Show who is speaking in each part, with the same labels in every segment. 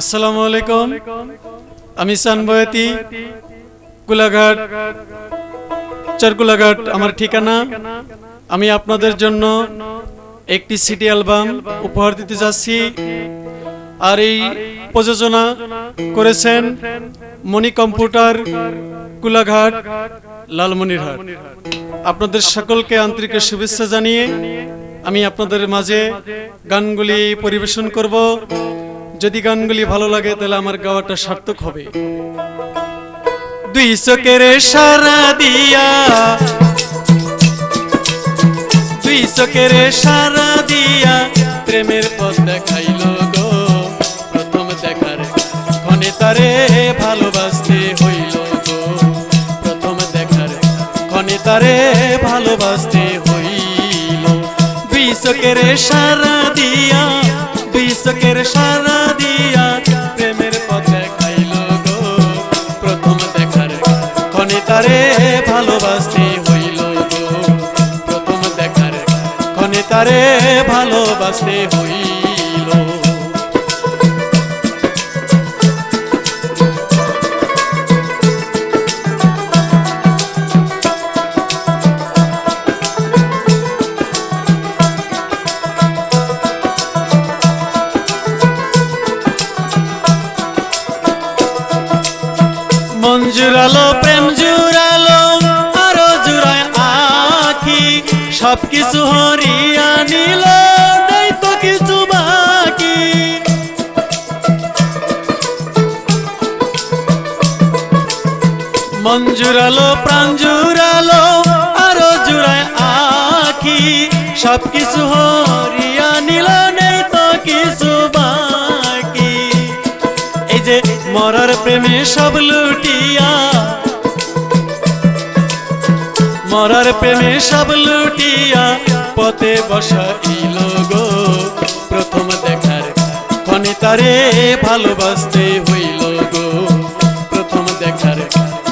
Speaker 1: আসসালামু আলাইকুম। আমি সানবয়তি কুলাঘাট চারকুলাঘাট আমার ঠিকানা। আমি আপনাদের জন্য একটি সিটি অ্যালবাম উপহার দিতে যাচ্ছি। আর এই প্রযোজনা করেছেন মণি কম্পিউটার কুলাঘাট লালমনিরহাট। আপনাদের সকলকে আন্তরিক শুভেচ্ছা জানিয়ে আমি আপনাদের মাঝে গানগুলি পরিবেশন করব। যদি গানগুলি ভালো লাগে, তাহলে আমার গাওয়াটা সার্থক হবে। দুই চোখের সারা দিয়া, দুই চোখের সারা দিয়া প্রেমের পথ দেখাইল গো। প্রথম দেখার ক্ষণে তারে ভালোবাসতে হইল গো। প্রথম দেখার ক্ষণে তারে ভালোবাসতে হইল। দুই চোখের সারা দিয়া চোখের সারা দিয়া প্রেমের পথ খাইল গো। প্রথম দেখার ক্ষণে তারে ভালোবাসতে হইল গো। প্রথম দেখার ক্ষণে তারে ভালোবাসতে হইল জুড়ালো, প্রেম জুড়ালো, আরও জুড়ায় আখি, সবকিছু হরিয়া নিল নেই কিছু মন জুড়ালো, প্রাণ জুড়ালো, আরও জুড়ায় আখি, সবকিছু হরিয়া নিল প্রেমে সব লুটিয়া। মরার প্রেমে সব লুটিয়া। পথে বসাইল গো প্রথম দেখার ক্ষণে তারে ভালোবাসতে হইল গো। প্রথম দেখার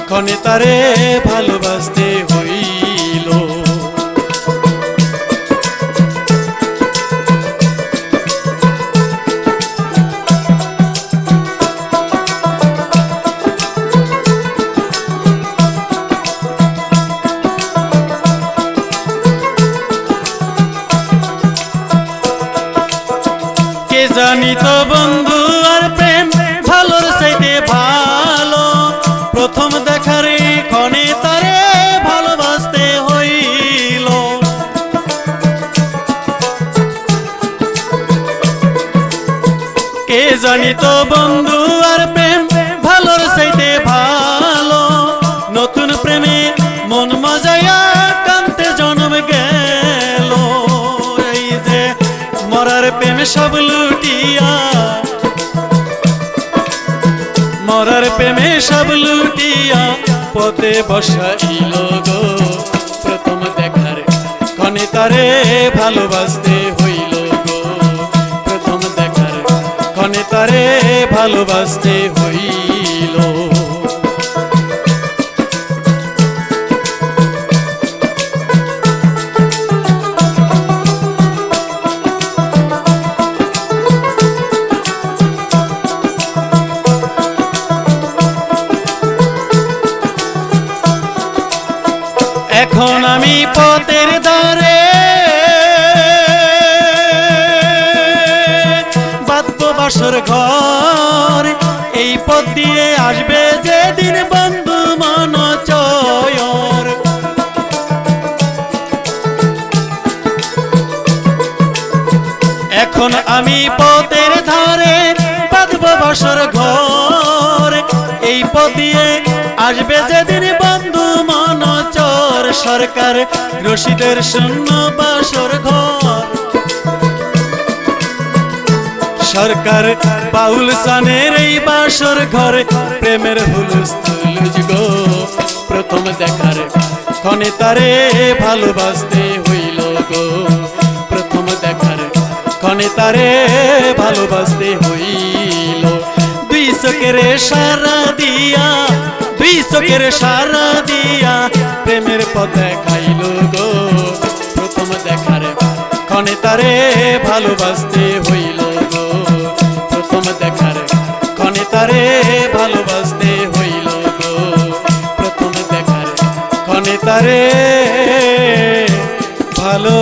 Speaker 1: ক্ষণে তারে ভালোবাসতে জানি বন্ধু আর প্রেম, ভালোর চাইতে ভালো। প্রথম দেখারে ক্ষণে তারে ভালোবাসতে হইল। কে জানি বন্ধু আর প্রেম, ভালোর চাইতে ভালো। নতুন প্রেমে মন মজাইয়া কান্তে জন্ম গেল। মরার প্রেম সব লুটিয়া। মরার প্রেমে সব লুটিয়া। পথে বসাইল গো প্রথম দেখার কনে তারে ভালোবাসতে হইল গো। প্রথম দেখার কনে তারে ভালোবাসতে হইল ধারে বাদ্য বাসর ঘর, এই পথ দিয়ে আসবে যেদিন বন্ধু মন চয়র এখন আমি পথের ধারে বাঁধব ঘর, এই পথ দিয়ে আসবে যেদিন বন্ধু সরকার, রশিদের শূন্য বাসর ঘর সরকার বাউল সানের এই বাসর ঘরে, প্রেমের হুলুস তুলুজ গো। প্রথম দেখার ক্ষণে তারে ভালোবাসতে হইল গো। প্রথম দেখার ক্ষণে তারে ভালোবাসতে হইল। দুই চোখের সারা দিয়া চোখের সারা দিয়া প্রেমের পথে খাইল গো। প্রথম দেখার ক্ষণে তারে ভালোবাসতে হইল গো। প্রথম দেখার ক্ষণে তারে ভালোবাসতে হইল গো। প্রথম দেখার ক্ষণে তারে ভালো